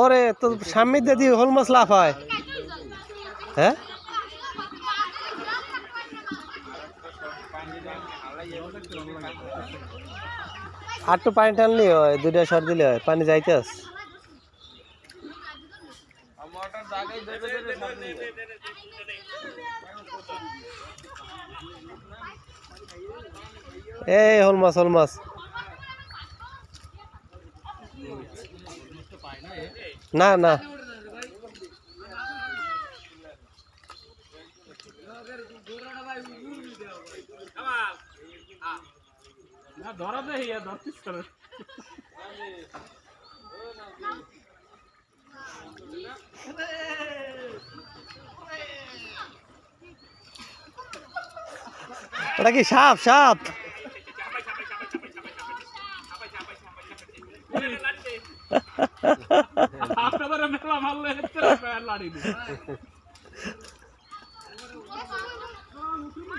ওরে তো সামনে দিয়ে হোল মাছ লাফায়। হ্যাঁ? আটটু পানি টানলি হয়, দুইটা সর দিলে হয়, পানি যাইতেস এই, হল মাছ হল মাছ। না না। ধরা দেয় ধরতিস করে ওটা কি সাপ সাপ? আপনাদের মেলা মারলে লাড়ি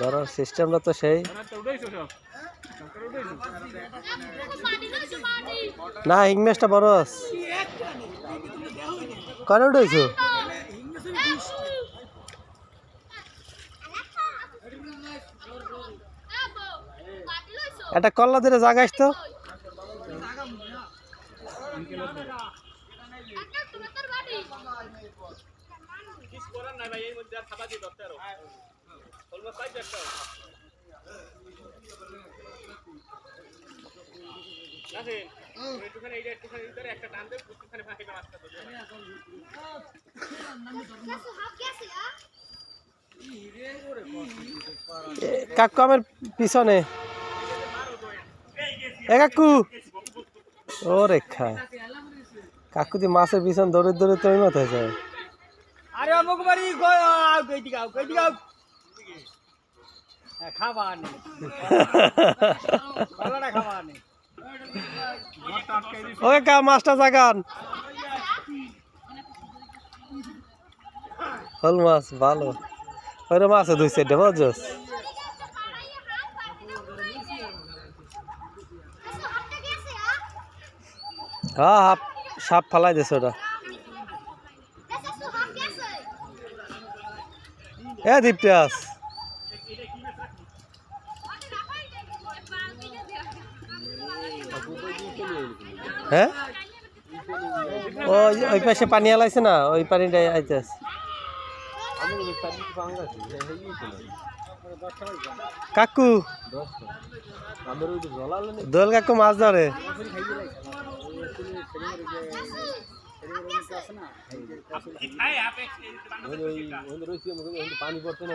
ধরার সিস্টেমটা তো সেই। না মাছটা বড় কনে উঠেছো একটা কল্লা ধরে জাগাইস তো। কিছু করার নাই ভাই এই মধ্যে খাবার দিয়ে কাকু আমার পিছনে। কাকু। ও রেখা কাকু দি মাছের পিছন দৌড়ে দৌড়ে তো মত হয়ে যায় আরে অমুক বাড়ি খাবার নেই। খাবার নেই। ও কাকা মাছটা জাগান। হল মাছ, ভালো। ওই মাছ সাইডে বুঝছস? হ্যাঁ হাফ, সাপ ফালাই দিছে ওটা। এ দীপ্তাস হ্যাঁ? ওই ওই পাশে পানি আলাইছে না? ওই পানিটা আইতেছে কাকু, দোল কাকু মাছ ধরে। পানি পড়ছে না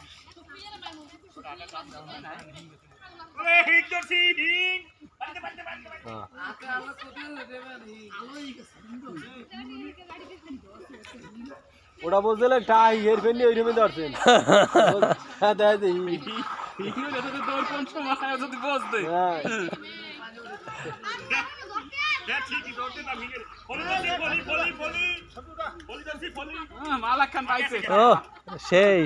ওটা বলছিল টাই এর ফেললি ওই রুমে ধরছেন হ্যাঁ। দেখা সেই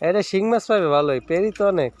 এটা শিং মাছ পাবে ভালোই। পেরি তো অনেক।